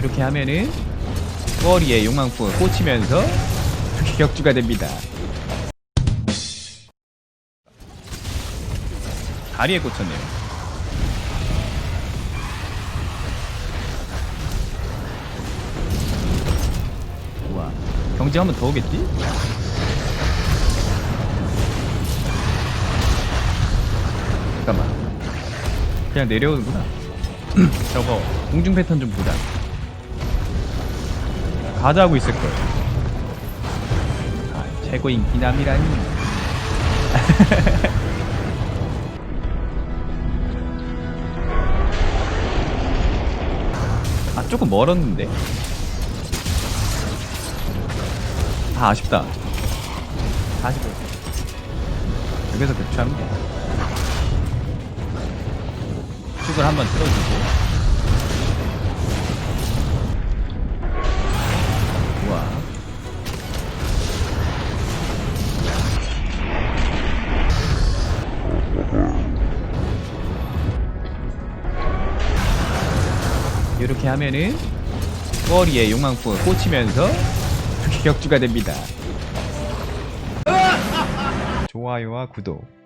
이렇게 하면은 머리에 용왕풍을 꽂히면서 격주가 됩니다. 다리에 꽂혔네요. 우와, 경제 한번 더 오겠지? 잠깐만. 그냥 내려오는구나. 저거 공중 패턴 좀 보자. 가자고 있을 걸. 아, 최고 인 기남이라니. 아 조금 멀었는데. 아 아쉽다. 다시 보 여기서 교체하면 돼. 축을 한번 틀어주고. 이렇게 하면은 머리에 용왕풍을 꽂히면서 격주가 됩니다. 좋아요와 구독